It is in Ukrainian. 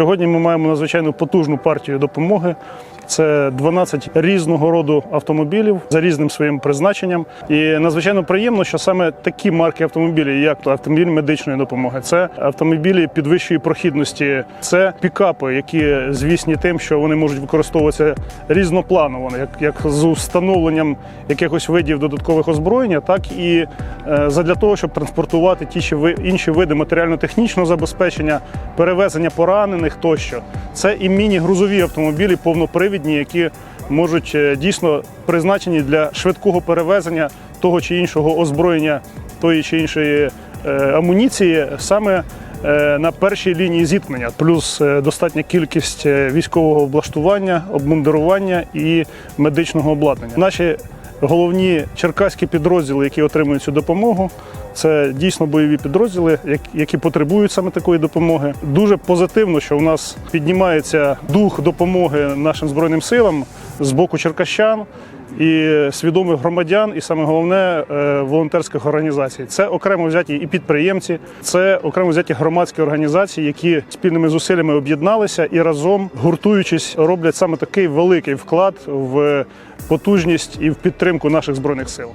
Сьогодні ми маємо надзвичайно потужну партію допомоги. Це 12 різного роду автомобілів за різним своїм призначенням. І надзвичайно приємно, що саме такі марки автомобілів, як то автомобіль медичної допомоги, це автомобілі підвищої прохідності, це пікапи, які звісні тим, що вони можуть використовуватися різнопланово, як, як з установленням якихось видів додаткових озброєння, так і е, задля того, щоб транспортувати ті чи ви інші види матеріально-технічного забезпечення, перевезення поранених тощо. Це і міні-грузові автомобілі повнопривідні, які можуть е, дійсно призначені для швидкого перевезення того чи іншого озброєння, тої чи іншої е, амуніції саме е, на першій лінії зіткнення, плюс достатня кількість військового облаштування, обмундирування і медичного обладнання. Наші головні черкаські підрозділи, які отримують цю допомогу. Це дійсно бойові підрозділи, які потребують саме такої допомоги. Дуже позитивно, що у нас піднімається дух допомоги нашим збройним силам з боку черкащан і свідомих громадян, і саме головне е, волонтерських організацій. Це окремо взяті і підприємці, це окремо взяті громадські організації, які спільними зусиллями об'єдналися і разом, гуртуючись, роблять саме такий великий вклад в потужність і в підтримку наших збройних сил.